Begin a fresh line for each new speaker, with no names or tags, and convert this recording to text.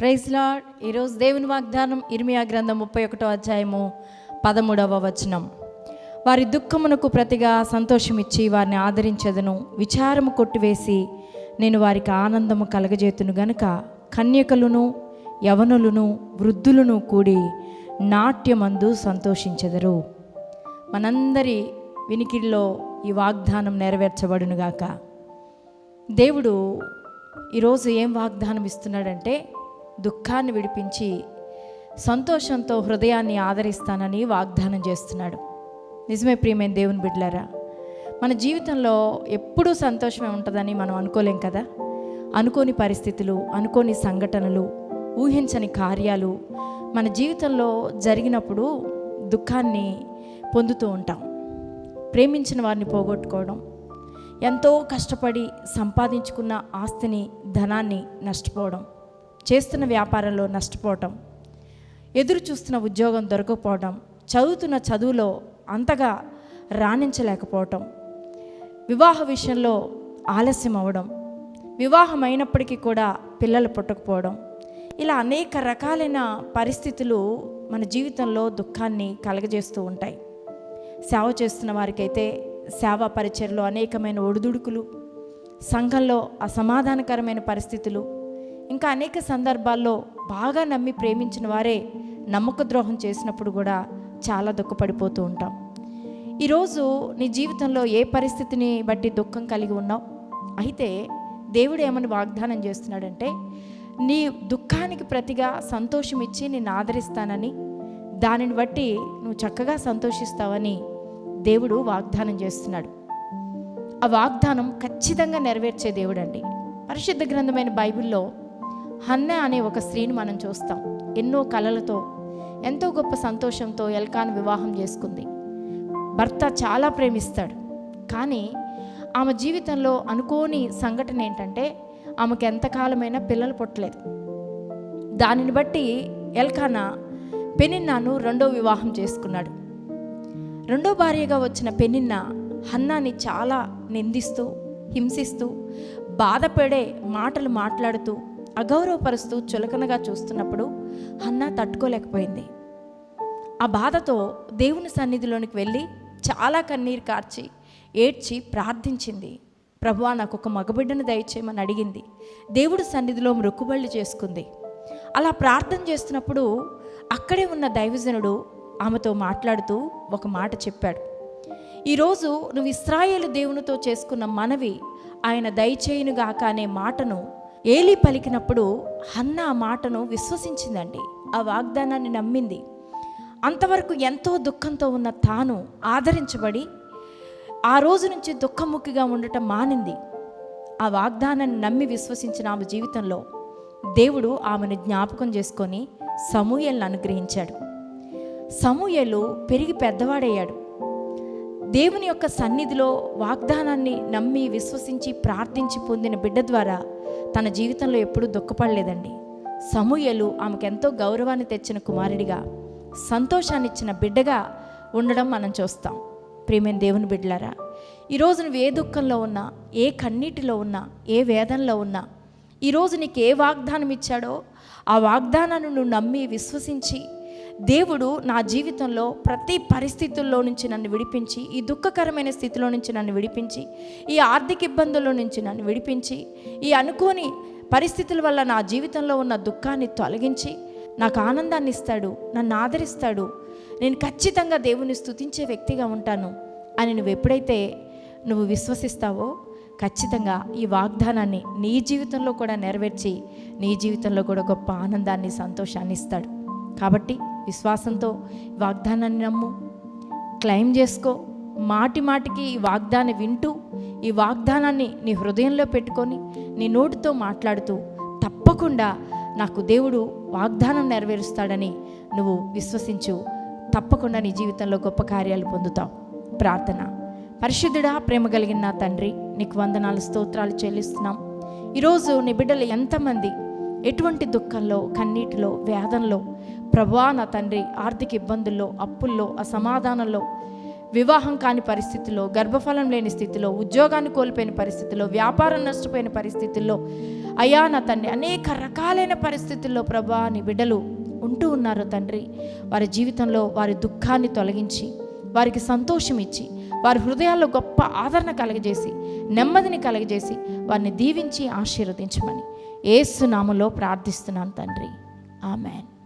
Praise lord ఈరోజు దేవుని వాగ్దానం ఇర్మియా గ్రంథం ముప్పై ఒకటో అధ్యాయము పదమూడవ వచనం. వారి దుఃఖమునకు ప్రతిగా సంతోషమిచ్చి వారిని ఆదరించదను. విచారము కొట్టివేసి నేను వారికి ఆనందము కలగజేతును గనుక కన్యకలను యవనులను వృద్ధులను కూడి నాట్యమందు సంతోషించెదరు. మనందరి వినికిడిలో ఈ వాగ్దానం నెరవేర్చబడునుగాక. దేవుడు ఈరోజు ఏం వాగ్దానం ఇస్తున్నాడంటే దుఃఖాన్ని విడిపించి సంతోషంతో హృదయాన్ని ఆదరిస్తానని వాగ్దానం చేస్తున్నాడు. నిజమే ప్రియమైన దేవుని బిడ్డలారా మన జీవితంలో ఎప్పుడూ సంతోషమే ఉంటుందని మనం అనుకోలేం కదా? అనుకోని పరిస్థితులు అనుకోని సంఘటనలు ఊహించని కార్యాలు మన జీవితంలో జరిగినప్పుడు దుఃఖాన్ని పొందుతూ ఉంటాం. ప్రేమించిన వారిని పోగొట్టుకోవడం ఎంతో కష్టపడి సంపాదించుకున్న ఆస్తిని ధనాన్ని నష్టపోవడం చేస్తున్న వ్యాపారంలో నష్టపోవటం ఎదురు చూస్తున్న ఉద్యోగం దొరకకపోవడం చదువుతున్న చదువులో అంతగా రాణించలేకపోవటం వివాహ విషయంలో ఆలస్యం అవ్వడం వివాహం అయినప్పటికీ కూడా పిల్లలు పుట్టకపోవడం ఇలా అనేక రకాలైన పరిస్థితులు మన జీవితంలో దుఃఖాన్ని కలగజేస్తూ ఉంటాయి. సేవ చేస్తున్న వారికైతే సేవా పరిచయలో అనేకమైన ఒడిదుడుకులు సంఘంలో అసమాధానకరమైన పరిస్థితులు ఇంకా అనేక సందర్భాల్లో బాగా నమ్మి ప్రేమించిన వారే నమ్మక ద్రోహం చేసినప్పుడు కూడా చాలా దుఃఖపడిపోతూ ఉంటాం. ఈరోజు నీ జీవితంలో ఏ పరిస్థితిని బట్టి దుఃఖం కలిగి ఉన్నావు? అయితే దేవుడు ఏమని వాగ్దానం చేస్తున్నాడంటే నీ దుఃఖానికి ప్రతిగా సంతోషం ఇచ్చి నేను ఆదరిస్తానని దానిని బట్టి నువ్వు చక్కగా సంతోషిస్తావని దేవుడు వాగ్దానం చేస్తున్నాడు. ఆ వాగ్దానం ఖచ్చితంగా నెరవేర్చే దేవుడు అండి పరిశుద్ధ గ్రంథమైన బైబిల్లో హన్న అనే ఒక స్త్రీని మనం చూస్తాం. ఎన్నో కళలతో ఎంతో గొప్ప సంతోషంతో ఎల్కాన్ వివాహం చేసుకుంది. భర్త చాలా ప్రేమిస్తాడు. కానీ ఆమె జీవితంలో అనుకోని సంఘటన ఏంటంటే ఆమెకు ఎంతకాలమైనా పిల్లలు పుట్టలేదు. దానిని బట్టి ఎల్కానా పెనిన్నాను రెండో వివాహం చేసుకున్నాడు. రెండో భార్యగా వచ్చిన పెనిన్న హన్నాని చాలా నిందిస్తూ హింసిస్తూ బాధపడే మాటలు మాట్లాడుతూ అగౌరవపరుస్తూ చులకనగా చూస్తున్నప్పుడు హన్నా తట్టుకోలేకపోయింది. ఆ బాధతో దేవుని సన్నిధిలోనికి వెళ్ళి చాలా కన్నీరు కార్చి ఏడ్చి ప్రార్థించింది. ప్రభువా నాకు ఒక మగబిడ్డను దయచేయమని అడిగింది. దేవుడి సన్నిధిలో మృక్కుబళ్ళు చేసుకుంది. అలా ప్రార్థన చేస్తున్నప్పుడు అక్కడే ఉన్న దైవజనుడు ఆమెతో మాట్లాడుతూ ఒక మాట చెప్పాడు. ఈరోజు నువ్వు ఇస్రాయేలు దేవునితో చేసుకున్న మనవి ఆయన దయచేయునుగాక అనే మాటను ఏలి పలికినప్పుడు హన్న ఆ మాటను విశ్వసించిందండి. ఆ వాగ్దానాన్ని నమ్మింది. అంతవరకు ఎంతో దుఃఖంతో ఉన్న తాను ఆదరించబడి ఆ రోజు నుంచి దుఃఖముఖిగా ఉండటం మానింది. ఆ వాగ్దానాన్ని నమ్మి విశ్వసించిన ఆమె జీవితంలో దేవుడు ఆమెను జ్ఞాపకం చేసుకొని సమూయల్ని అనుగ్రహించాడు. సమూయలు పెరిగి పెద్దవాడయ్యాడు. దేవుని యొక్క సన్నిధిలో వాగ్దానాన్ని నమ్మి విశ్వసించి ప్రార్థించి పొందిన బిడ్డ ద్వారా తన జీవితంలో ఎప్పుడూ దుఃఖపడలేదండి. సమూయలు ఆమెకు ఎంతో గౌరవాన్ని తెచ్చిన కుమారుడిగా సంతోషాన్ని ఇచ్చిన బిడ్డగా ఉండడం మనం చూస్తాం. ప్రేమైన దేవుని బిడ్డలారా ఈరోజు నువ్వు ఏ దుఃఖంలో ఉన్నా ఏ కన్నీటిలో ఉన్నా ఏ వేదనలో ఉన్నా ఈరోజు నీకు ఏ వాగ్దానం ఇచ్చాడో ఆ వాగ్దానాన్ని నువ్వు నమ్మి విశ్వసించి దేవుడు నా జీవితంలో ప్రతి పరిస్థితుల్లో నుంచి నన్ను విడిపించి ఈ దుఃఖకరమైన స్థితిలో నుంచి నన్ను విడిపించి ఈ ఆర్థిక ఇబ్బందుల్లో నుంచి నన్ను విడిపించి ఈ అనుకోని పరిస్థితుల వల్ల నా జీవితంలో ఉన్న దుఃఖాన్ని తొలగించి నాకు ఆనందాన్ని ఇస్తాడు నన్ను ఆదరిస్తాడు. నేను ఖచ్చితంగా దేవుని స్థుతించే వ్యక్తిగా ఉంటాను అని నువ్వు ఎప్పుడైతే నువ్వు విశ్వసిస్తావో ఖచ్చితంగా ఈ వాగ్దానాన్ని నీ జీవితంలో కూడా నెరవేర్చి నీ జీవితంలో కూడా గొప్ప ఆనందాన్ని సంతోషాన్ని ఇస్తాడు. కాబట్టి విశ్వాసంతో వాగ్దానాన్ని నమ్ము. క్లెయిమ్ చేసుకో. మాటి మాటికి ఈ వాగ్దాన్ని వింటూ ఈ వాగ్దానాన్ని నీ హృదయంలో పెట్టుకొని నీ నోటితో మాట్లాడుతూ తప్పకుండా నాకు దేవుడు వాగ్దానం నెరవేరుస్తాడని నువ్వు విశ్వసించు. తప్పకుండా నీ జీవితంలో గొప్ప కార్యాలు పొందుతావు. ప్రార్థన. పరిశుద్ధుడా ప్రేమ కలిగిన నా తండ్రి నీకు వందనాలు స్తోత్రాలు చెల్లిస్తున్నాం. ఈరోజు నీ బిడ్డలు ఎంతమంది? ఎటువంటి దుఃఖంలో కన్నీటిలో వేదనలో ప్రభా నా తండ్రి ఆర్థిక ఇబ్బందుల్లో అప్పుల్లో అసమాధానంలో వివాహం కాని పరిస్థితిలో గర్భఫలం లేని స్థితిలో ఉద్యోగాన్ని కోల్పోయిన పరిస్థితిలో వ్యాపారం నష్టపోయిన పరిస్థితుల్లో అయా నా తండ్రి అనేక రకాలైన పరిస్థితుల్లో ప్రభా నీ బిడ్డలు ఉంటూ ఉన్నారు తండ్రి. వారి జీవితంలో వారి దుఃఖాన్ని తొలగించి వారికి సంతోషం ఇచ్చి వారి హృదయాల్లో గొప్ప ఆదరణ కలగజేసి నెమ్మదిని కలగజేసి వారిని దీవించి ఆశీర్వదించమని ఏసునామలో ప్రార్థిస్తున్నాను తండ్రి. ఆమెన్.